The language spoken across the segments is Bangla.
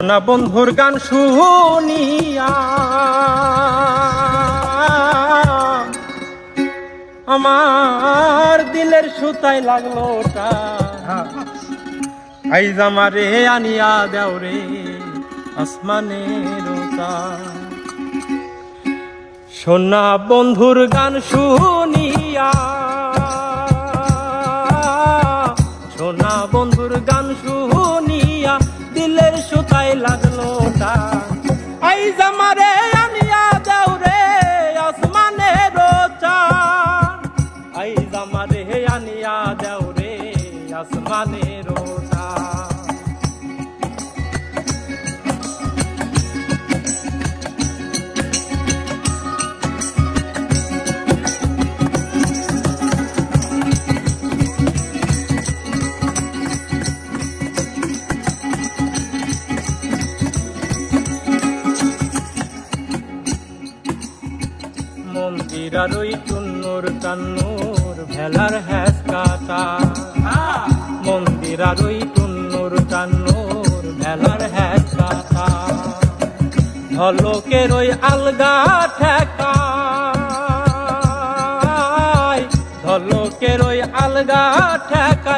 না বন্ধুর গান শুনিয়া। আমার দিলের সুতায় লাগল আইজ আমারে আনিয়া দেও রে আসমানের ওটা। সোনা বন্ধুর গান শুনিয়া। আসমানের চান মন্দির আর টুন্নুর কান্নুর ভেলার হ্যাস কাটা। ওই টুন্নুর কান্নুর ভেলার হ্যাকা ঝলকের ওই আলগা ঠেকা। ঝলকের ওই আলগা ঠেকায়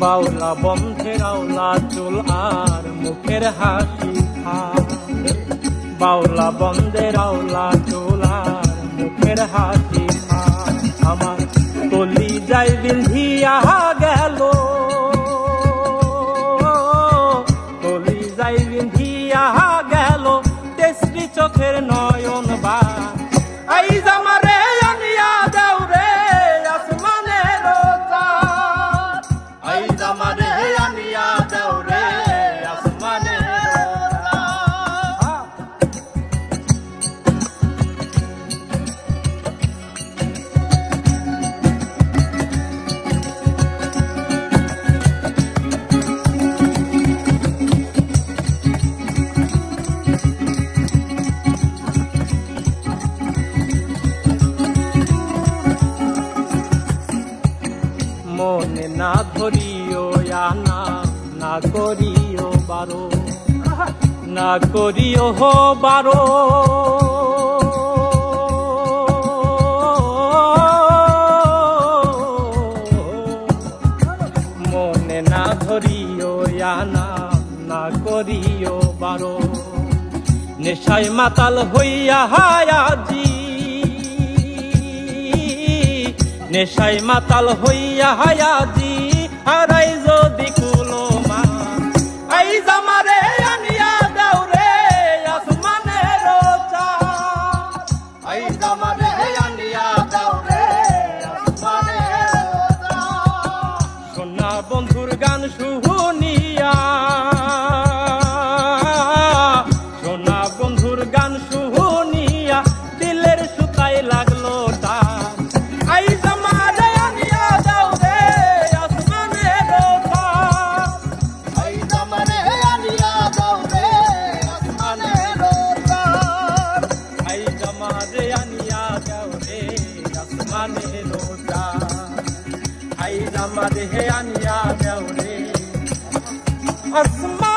বাউলা বন্ধের আওলা চুল আর মুখের হাসি বাউলা বন্ধের আওলা চুল আর মুখের হাসি আমার কলি যাই বিন্ধিয়া গেল। মনে না ধরিও আনা না করিও বারো, না করিও বারো। মনে না ধরিও আনা না করিও বারো। নেশায় মাতাল হইয়া হায়াজি নেশায় মাতাল হইয়া হায়াজি হারাই যদি কুলো মা। আই জামারে আনিয়া দাও রে আসমানের চাঁদ। আই জামারে আই জামারে আনিয়া দাও রে। আসমান